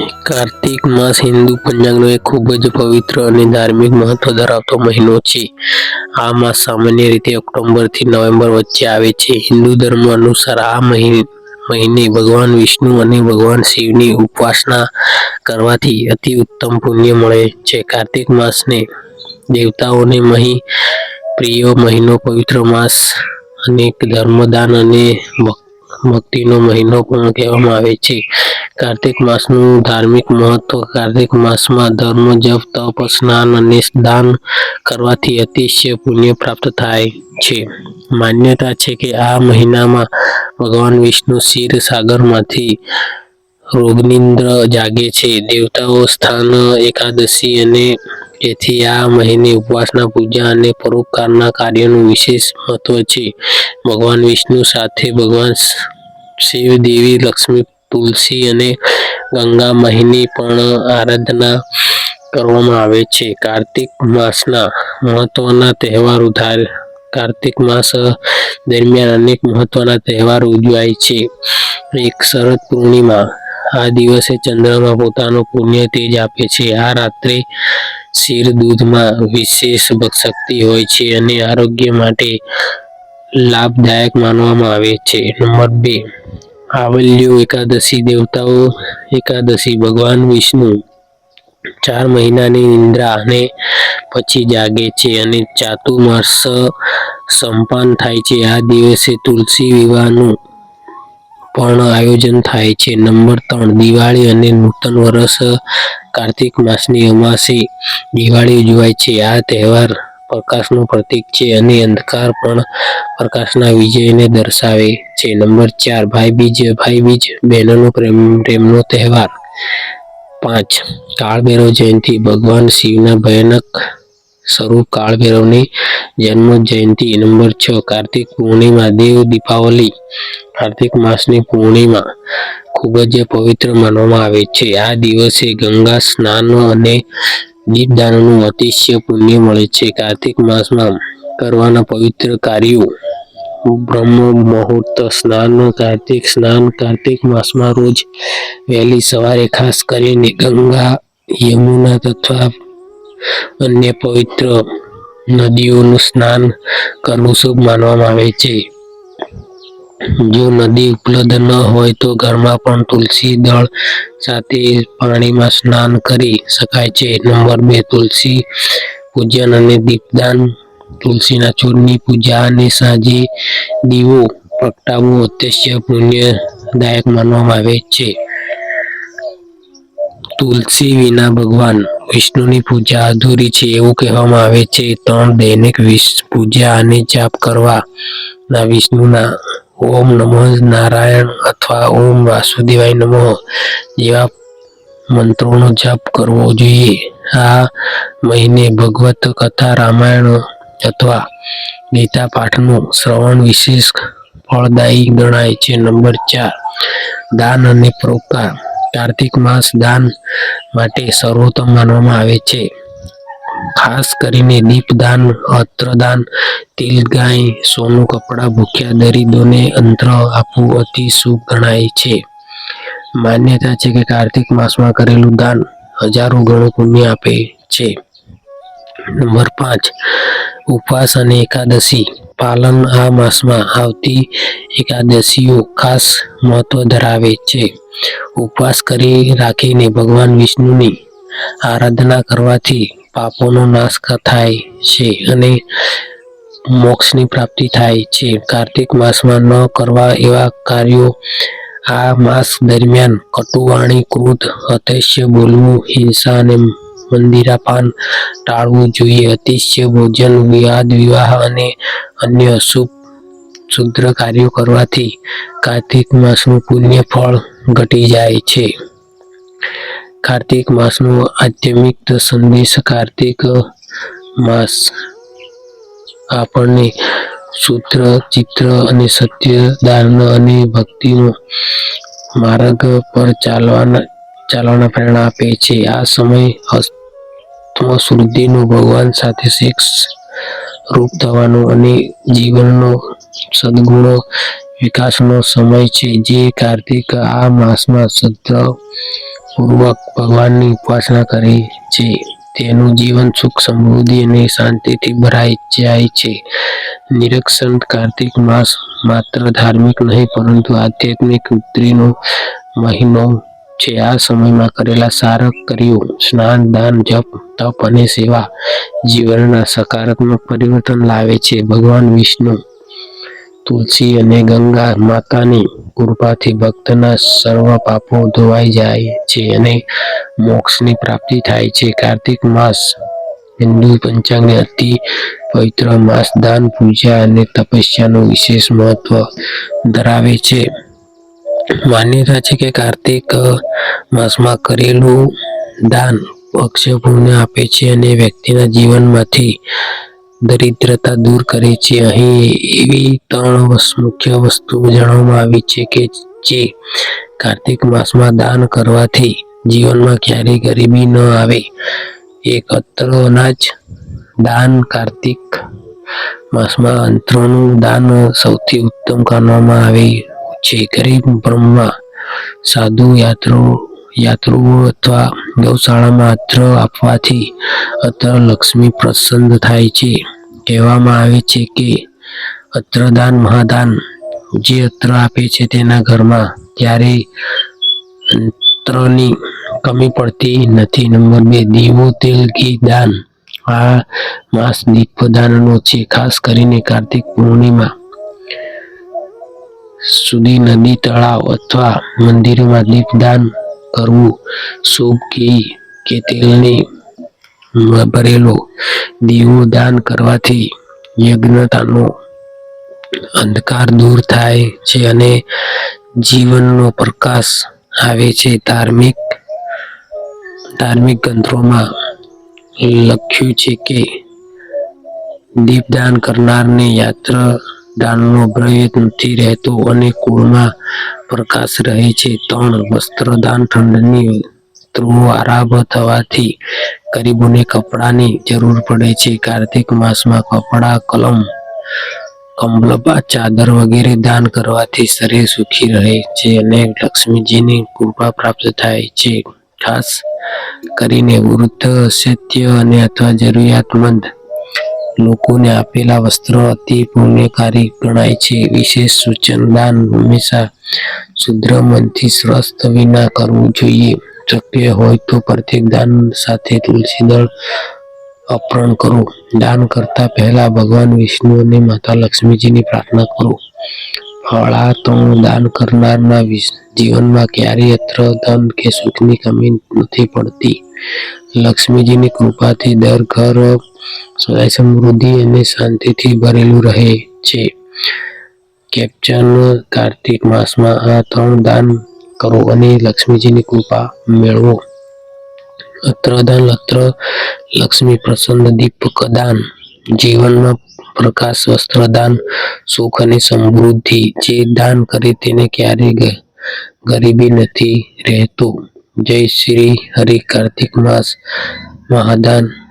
કાર્તિક માસ હિન્દુ પંચાંગનો એક ખૂબ જ પવિત્ર અને ધાર્મિક મહત્વ ધરાવતો મહિનો છે. આ માસ સામાન્ય રીતે ઓક્ટોબરથી નવેમ્બર વચ્ચે આવે છે. હિન્દુ ધર્મ અનુસાર આ મહિને ભગવાન વિષ્ણુ અને ભગવાન શિવની ઉપાસના કરવાથી અતિ ઉત્તમ પુણ્ય મળે છે. કાર્તિક માસને દેવતાઓને મહી, પ્રિય મહિનો, પવિત્ર માસ અનેક ધર્મદાન અને ભક- ભક્તિનો મહિનો પણ કહેવામાં આવે છે. કાર્તિક માસનું ધાર્મિક મહત્વ. કાર્તિક માસમાં ધર્મ, જપ, તપ, સ્નાન અને દાન કરવાથી અતિશય પુણ્ય પ્રાપ્ત થાય છે. માન્યતા છે કે આ મહિનામાં ભગવાન વિષ્ણુ શિર સાગરમાંથી રોગનિંદ્ર જાગે છે. દેવતાઓ સ્થાન, એકાદશી અને તેથી આ મહિને ઉપવાસના પૂજા અને પરોપકારના કાર્યનું વિશેષ મહત્વ છે. ભગવાન વિષ્ણુ સાથે ભગવાન શિવ દેવી લક્ષ્મી તુલસી અને ગંગા મહિની પણ આરાધના કરવામાં આવે છે. કાર્તિક માસના મહત્વના તહેવાર ઉધાર, કાર્તિક માસ દરમિયાન અનેક મહત્વના તહેવારો ઉજવાય છે. એક શરદ પૂર્ણિમા, આ દિવસે ચંદ્રમાં પોતાનો પુણ્ય તેજ આપે છે. આ રાત્રે શીર દૂધમાં વિશેષ શક્તિ હોય છે અને આરોગ્ય માટે લાભદાયક માનવામાં આવે છે. નંબર બે આવલ્યો એકાદશી દેવતાઓ, એકાદશી ભગવાન વિષ્ણુ. ચાર મહિનાની નિંદ્રા અને પછી જાગે છે અને ચાતુર્માસ સંપન્ન થાય છે. આ દિવસે તુલસી વિવાહનું પણ આયોજન થાય છે. નંબર ત્રણ, દિવાળી અને નૂતન વર્ષ કાર્તિક માસની અમાસી દિવાળી ઉજવાય છે. આ તહેવાર પ્રકાશનું પ્રતીક છે અને અંધકાર પણ પ્રકાશના વિજયને દર્શાવે છે. નંબર ચાર ભાઈબીજ ભાઈબીજ બહેનોનો પ્રેમ, પ્રેમનો તહેવાર. પાંચ, કાળભૈરવ જયંતિ. ભગવાન શિવના ભયાનક સ્વરૂપ કાળભૈરવની જન્મ જયંતિ. નંબર છ, કાર્તિક પૂર્ણિમા, દેવ દીપાવલી. કાર્તિક માસની પૂર્ણિમા ખૂબ જ પવિત્ર માનવામાં આવે છે. આ દિવસે ગંગા સ્નાન અને દીપદાનનું અતિશય પુણ્ય મળે છે. કાર્તિક માસમાં કરવાના પવિત્ર કાર્યો. બ્રહ્મ મુહૂર્ત સ્નાન કાર્તિક સ્નાન કાર્તિક માસમાં રોજ વહેલી સવારે ખાસ કરીને ગંગા, યમુના તથા અન્ય પવિત્ર નદીઓનું સ્નાન કરવું શુભ માનવામાં આવે છે. જો નદી ઉપલબ્ધ ન હોય તો ઘરમાં પણ તુલસી દળ સાથે પાણીમાં સ્નાન કરી શકાય છે. નંબર બે, તુલસી પૂજન અને દીપદાન. તુલસીના છોડની પૂજા અને સાંજે દીવો પ્રગટાવવો અત્યંત પુણ્યદાયક માનવામાં આવે છે. તુલસી વિના ભગવાન વિષ્ણુની પૂજા અધૂરી છે એવું કહેવામાં આવે છે. ત્રણ દૈનિક વિષ પૂજા અને જાપ કરવા ના વિષ્ણુના ઓમ નમો નારાયણ અથવા ઓમ વાસુદેવાય નમઃ જેવા મંત્રોનો જાપ કરવો જોઈએ. આ મહિને ભગવત કથા રામાયણ અથવા ગીતા પાઠનું શ્રવણ વિશેષ ફળદાયી ગણાય છે. નંબર ચાર, દાન અને પરોપકાર કાર્તિક માસ દાન માટે સર્વોત્તમ માનવામાં આવે છે. ખાસ કરીને દીપદાન અત્રદાન તિલ ગાય સોનું કપડાં, ભૂખ્યા દરિદ્રોને અંતર આપવું અતિ શુભ ગણાય છે. માન્યતા છે કે કાર્તિક માસમાં કરેલું દાન હજારો ગણું પુણ્ય આપે છે. નંબર પાંચ, ઉપવાસ અને એકાદશી. પાલન આ માસમાં આવતી એકાદશીઓ ખાસ મહત્વ ધરાવે છે. ઉપવાસ કરી રાખીને ભગવાન વિષ્ણુની આરાધના કરવાથી પાપોનો નાશ થાય છે અને મોક્ષની પ્રાપ્તિ થાય છે. કાર્તિક માસમાં ન કરવા એવા કાર્યો આ માસ દરમિયાન કટુવાણી, ક્રોધ, અતિશ્ય બોલવું, હિંસા અને મંદિરાપાન ટાળવું જોઈએ. અતિશય ભોજન, વિવાદ, વિવાહ અને અન્ય અશુભ શુદ્ર કાર્યો કરવાથી કાર્તિક માસનું પુણ્ય ફળ ઘટી જાય છે. કાર્તિક માસનો આધ્યાત્મિક સંદેશ. કાર્તિક માસ આપણને સૂત્ર, ચિત્ર અને સત્ય દાન અને ભક્તિનો માર્ગ પર ચાલવાના ચાલવાના પ્રેરણા આપે છે. આ સમય આત્મશુદ્ધિનું ભગવાન સાથે શિક્ષ રૂપ થવાનું અને જીવનનો સદગુણો વિકાસનો સમય છે. જે કાર્તિક આ માસમાં શ્રદ્ધાપૂર્વક ભગવાનની ઉપાસના કરે છે. તેનું જીવન સુખ, સમૃદ્ધિ અને શાંતિથી ભરાઈ જાય છે. નિરીક્ષણ કાર્તિક માસ માત્ર ધાર્મિક નહીં, પરંતુ આધ્યાત્મિક ઉત્તરીનો મહિનો છે. આ સમયમાં કરેલા સારા કર્યો, સ્નાન, દાન, જપ, તપ અને સેવા જીવનના સકારાત્મક પરિવર્તન લાવે છે. ભગવાન વિષ્ણુ તુલસી અને ગંગા માતાની કૃપાથી ભક્તના સર્વ પાપો ધોવાઈ જાય છે અને મોક્ષની પ્રાપ્તિ થાય છે. કાર્તિક માસ હિન્દુ પંચાંગને અતિ પવિત્ર માસ દાન, પૂજા અને તપસ્યાનું વિશેષ મહત્વ ધરાવે છે. માન્યતા છે કે કાર્તિક માસમાં કરેલું દાન અક્ષય પુણ્ય આપે છે અને વ્યક્તિના જીવનમાંથી દરિદ્રતા દૂર કરે છે. અહીં એવી ત્રણ મુખ્ય વસ્તુ જણાવવામાં આવી છે કે જે કાર્તિક માસમાં દાન કરવાથી જીવનમાં ક્યારેય ગરીબી ન આવે. એક અત્રોના અનાજ દાન કાર્તિક માસમાં અંતરોનું દાન સૌથી ઉત્તમ ગણવામાં આવે છે. ગરીબ બ્રહ્મા સાધુ યાત્રો યાત્રુઓ અથવા ગૌશાળામાં અત્ર આપવાથી અત્ર લક્ષ્મી પ્રસન્ન થાય છે. કહેવામાં આવે છે કે અત્રદાન મહાદાન જે અત્ર આપે છે તેના ઘરમાં ત્યારે અત્રની કમી પડતી નથી. નંબર બે, દીવો, તેલ, ઘી, દાન. આ માસ દીપદાનનો છે. ખાસ કરીને કાર્તિક પૂર્ણિમા સુધી નદી, તળાવ અથવા મંદિરમાં દીપદાન કરવું? શુભ ઘી કે તેલની ભરેલો દીવો દાન કરવાથી યજ્ઞતાનો અંધકાર દૂર થાય છે અને જીવનનો પ્રકાશ આવે છે? ધાર્મિક ધાર્મિક ગ્રંથોમાં લખ્યું છે કે દીપદાન કરનારને યાત્રા દાનનો ભય નથી રહેતો અને કુળમાં પ્રકાશ રહે છે. ત્રણ વસ્ત્રદાન ઠંડની આરંભ થવાથી ગરીબોને કપડાની જરૂર પડે છે. કાર્તિક માસમાં કપડા, કલમ, કમલબા, ચાદર વગેરે દાન કરવાથી શરીર સુખી રહે છે અને લક્ષ્મીજીની કૃપા પ્રાપ્ત થાય છે. ખાસ કરીને વૃદ્ધ અશક્ય અને અથવા જરૂરિયાતમંદ લોકોને આપેલા વસ્ત્રો અતિ પુણ્યકારી ગણાય છે. વિશેષ સૂચન, દાન, હંમેશા શુદ્ર મનથી સ્વસ્થ વિના કરવું જોઈએ. શક્ય હોય તો પ્રત્યેક દાન સાથે તુલસી દળ અપહરણ કરો. દાન કરતા પહેલા ભગવાન વિષ્ણુ અને માતા લક્ષ્મીજીની પ્રાર્થના કરો. ફળાતણું દાન કરનારના જીવનમાં ક્યારેય અત્ર ધન કે સુખની કમી નથી પડતી. લક્ષ્મીજીની કૃપાથી દર ઘર સદાય સમૃદ્ધિ અને શાંતિથી ભરેલું રહે છે. કેપ્ચન કાર્તિક માસમાં આ ત્રણ દાન કરો અને લક્ષ્મીજીની કૃપા મેળવો. અત્રદાન, અત્ર લક્ષ્મી પ્રસન્ન દીપક દાન. જીવનમાં પ્રકાશ, વસ્ત્રદાન, સુખ અને સમૃદ્ધિ જે દાન કરે તેને ક્યારેય ગરીબી નથી રહેતો. જય શ્રી હરિ કાર્તિક માસ. મહાદાન.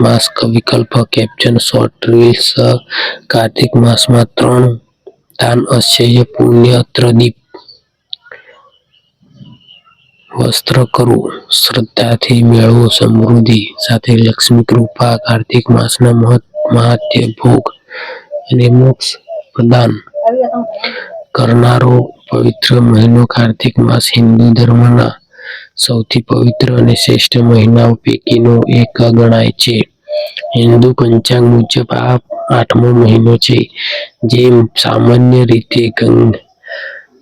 માસ વિકલ્પ, કેપ્ચન શોર્ટ રીલ્સ, કાર્તિક માસમાં ત્રણ દાન અશ્ચર્ય પુણ્ય, ત્રદીપ. વસ્ત્ર કરવું, શ્રદ્ધાથી મેળવો સમૃદ્ધિ. સાથે લક્ષ્મી કૃપા, કાર્તિક માસના મહત, મહાત્ય ભોગ અને મોક્ષ પ્રદાન કરનારો પવિત્ર મહિનો કાર્તિક માસ હિન્દુ ધર્મના સૌથી પવિત્ર અને શ્રેષ્ઠ મહિનાઓ પૈકીનો એક ગણાય છે. હિન્દુ પંચાંગ મુજબ આ આઠમો મહિનો છે જે સામાન્ય રીતે ગંગ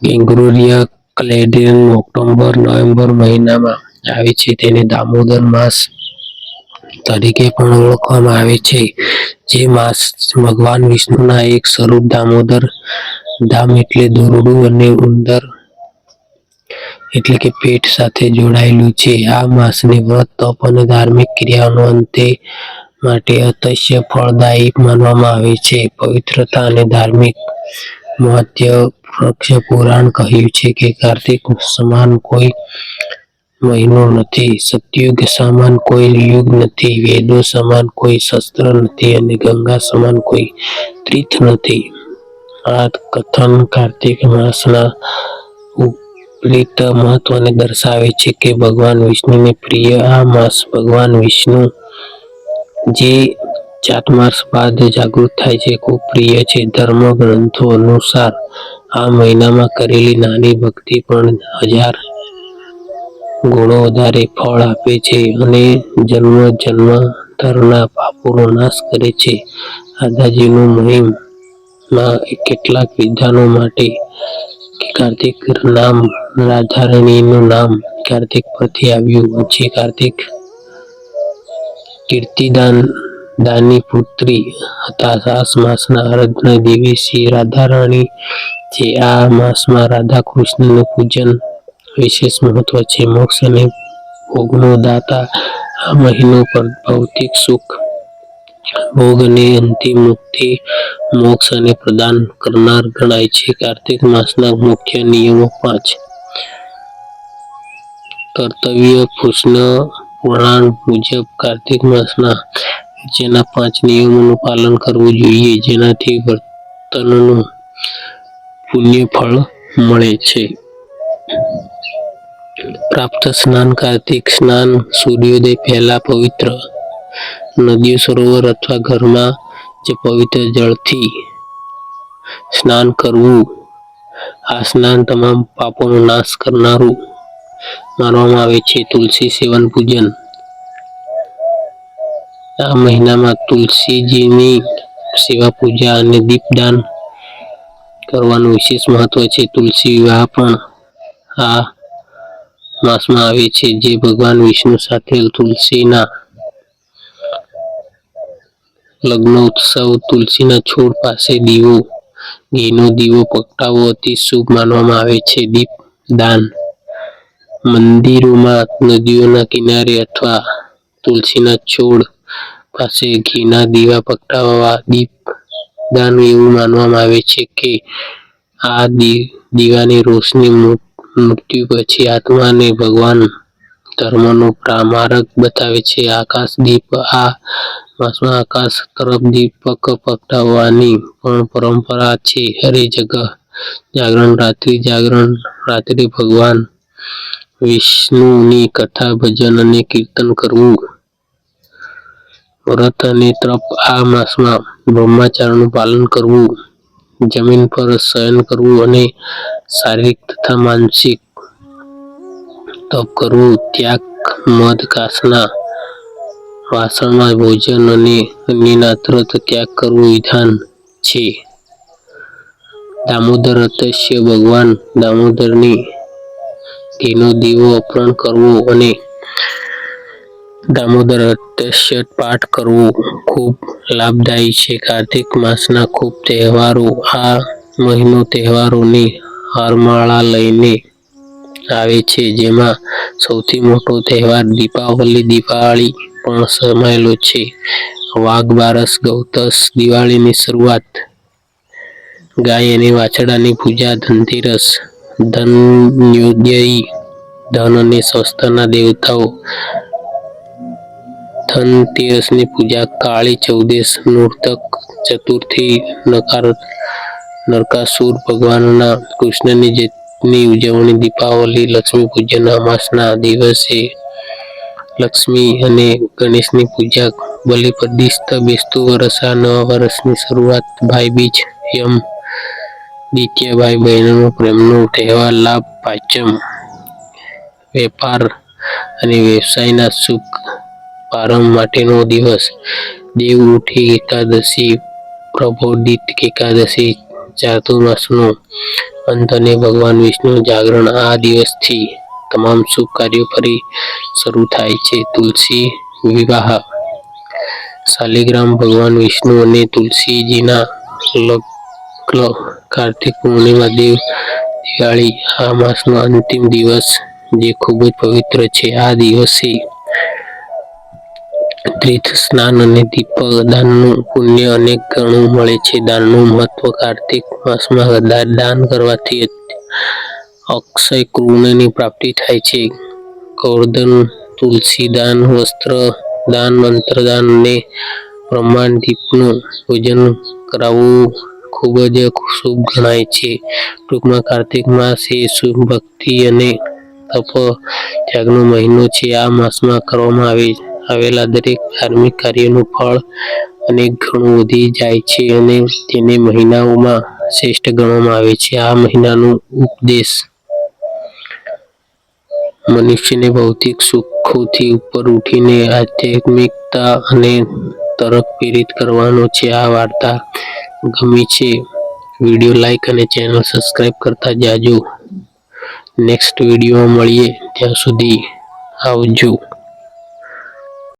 ગ્રેગોરિયન કેલેન્ડર ઓક્ટોબર, નવેમ્બર મહિનામાં આવે છે. તેને દામોદર માસ તરીકે પણ ઓળખવામાં આવે છે, જે માસ ભગવાન વિષ્ણુના એક સ્વરૂપ દામોદર ધામ એટલે દોરડું અને ઉંદર એટલે કે પેટ સાથે જોડાયેલું છે. આ માસને વ્રત, તપ અને ધાર્મિક ક્રિયાઓનો અંતે માટે અત્યશ્ય ફળદાયી માનવામાં આવે છે. પવિત્રતા અને ધાર્મિક મહત્ય વૃક્ષ પુરાણ કહ્યું છે કે કાર્તિક સમાન કોઈ મહિનો નથી, સતયુગ સમાન કોઈ યુગ નથી, વેદો સમાન કોઈ શસ્ત્ર નથી અને ગંગા સમાન કોઈ તીર્થ નથી. આ કથન કાર્તિક માસના ઉપરીત મહત્વને દર્શાવે છે કે ભગવાન વિષ્ણુને પ્રિય આ માસ ભગવાન વિષ્ણુ જે ચાતમાસ બાદ જાગૃત થાય છે, ખૂબ પ્રિય છે. ધર્મ ગ્રંથો અનુસાર આ મહિનામાં કરેલી નાની ભક્તિ પણ હજાર ગુણો વધારે ફળ આપે છે અને જન્મ જન્માંતરના પાપોનો નાશ કરે છે. દાદાજીનું મહિમમાં કેટલાક વિધાનો માટે કાર્તિક નામ, રાધારણીનું નામ કાર્તિક પરથી આવ્યું. છે કાર્તિક કીર્તિદાન દાની પુત્રી હતા. સાસ માસના આરાધના દેવી શ્રી રાધારાણી છે આ માસમાં રાધા કૃષ્ણનું પૂજન વિશેષ મહત્વ છે. મોક્ષ અને ભોગનો દાતા આ મહિનો પર ભૌતિક સુખ ભોગ અંતિમ મુક્તિ મોક્ષ અને પ્રદાન કરનાર ગણાય છે. કાર્તિક માસના મુખ્ય નિયમો પાંચ. કર્તવ્ય, કૃષ્ણ પુરાણ મુજબ કાર્તિક માસના જેના પાંચ નિયમોનું પાલન કરવું જોઈએ, જેનાથી વર્તનનું પુણ્ય ફળ મળે છે. પ્રાપ્ત સ્નાન, કાર્તિક સ્નાન, સૂર્યોદય પહેલા પવિત્ર નદીઓ સરોવર અથવા ઘરમાં જે પવિત્ર જળથી સ્નાન કરવું, આ સ્નાન તમામ પાપોનો નાશ કરનારું માનવામાં આવે છે. તુલસી સેવન પૂજન. આ મહિનામાં તુલસીજીની સેવા પૂજા અને દીપદાન કરવાનું વિશેષ મહત્વ છે. તુલસી વિવાહ પણ આ માસમાં આવે છે. જે ભગવાન વિષ્ણુ સાથે તુલસીના લગ્નોત્સવ તુલસીના છોડ પાસે દીવો. ઘીનો દીવો પ્રગટાવવો અતિ શુભ માનવામાં આવે છે. દીપ, દાન. મંદિરોમાં નદીઓના કિનારે અથવા તુલસીના છોડ પાસે ઘીના દીવા પ્રગટાવવા દીપ, દાન એવું માનવામાં આવે છે કે આ દીવાની રોશની મૃત્યુ પછી આત્માને ભગવાન ધર્મનો પ્રામારક બતાવે છે. આકાશ દીપ આ માસમાં આકાશ તરફ દીપક પ્રગટાવવાની પણ પરંપરા છે. હરે જગહ જાગરણ, રાત્રિ જાગરણ, રાત્રિ ભગવાન વિષ્ણુની કથા, ભજન અને કીર્તન કરવું. વ્રત અને તપ આ માસમાં બ્રહ્માચારનું પાલન કરવું, જમીન પર શયન કરવું અને શારીરિક તથા માનસિક તપ કરવું, ત્યાગ, મધ, કાસના વાસણમાં ભોજન અને અન્યના તરત ત્યાગ કરવું વિધાન છે. દામોદર અતસ્ય ભગવાન દામોદરની ઘીનો દીવો અપહરણ કરવો અને દામોદર અતસ્ય પાઠ કરવું ખૂબ લાભદાયી છે. કાર્તિક માસના ખૂબ તહેવારો આ મહિનો તહેવારોની હારમાળા લઈને આવે છે, જેમાં સૌથી મોટો તહેવાર દીપાવલી, દિવાળી પણ સમાયેલો છે. વાઘ, બારસ, ગૌતસ, દિવાળીની શરૂઆત ગાય અને વાછડાની પૂજા, ધનતેરસ ધન્યોદય ધન અને સ્વસ્થના દેવતાઓ, ધનતેરસની પૂજા, કાળી ચૌદેશ નૂર્તક, ચતુર્થી, નકાર, નરકાસુર, ભગવાનના કૃષ્ણની જયંતીની ઉજવણી દીપાવલી, લક્ષ્મી પૂજન અમાસના દિવસે લક્ષ્મી અને ગણેશની પૂજા બલિપ્રતિષ્ઠ બેસતું વરસ. આ નવા વર્ષની શરૂઆત ભાઈબીજ યમ દ્વિતીય ભાઈ બહેનોનો પ્રેમનો તહેવાર, લાભ, પાંચમ, વેપાર અને વ્યવસાયના સુખ પ્રારંભ માટેનો દિવસ. દેવ ઉઠી એકાદશી પ્રબોધિત એકાદશી ચાતુર્માસનો અંત અને ભગવાન વિષ્ણુ જાગરણ આ દિવસથી તમામ શુભ કાર્યો ફરી શરૂ થાય છે. તુલસી વિવાહ. શાલિગ્રામ ભગવાન વિષ્ણુ અને તુલસીજીના લગ્ન કાર્તિક પૂર્ણિમા દેવ દિવાળી આ માસનો અંતિમ દિવસ જે ખૂબ જ પવિત્ર છે. આ દિવસે તીર્થ સ્નાન અને દીપક દાનનું પુણ્ય અનેક ગણું મળે છે. દાનનું મહત્વ કાર્તિક માસમાં દાન કરવાથી અક્ષય કૃણની પ્રાપ્તિ થાય છે. ગોર્ધન તુલસી દાન, વસ્ત્ર દાન, મંત્ર દાન અને બ્રહ્માંડ દીપનું પૂજન કરાવવું ખૂબ જ શુભ ગણાય છે. ટૂંકમાં કાર્તિક માસ એ શુભ ભક્તિ અને તપ ત્યાગનો મહિનો છે. આ માસમાં કરવામાં આવે આવેલા દરેક ધાર્મિક કાર્યનું ફળ અનેક ઘણું વધી જાય છે અને તેને મહિનાઓમાં શ્રેષ્ઠ ગણવામાં આવે છે. આ મહિનાનું ઉપદેશ મનુષ્યને ભૌતિક સુખોથી ઉપર ઉઠીને આધ્યાત્મિકતા અને તરફ પ્રેરિત કરવાનો છે. આ વાર્તા ગમી છે. વીડિયો લાઈક અને ચેનલ સબસ્ક્રાઈબ કરતા જાજો. નેક્સ્ટ વિડીયોમાં મળીએ. ત્યાં સુધી આવજો.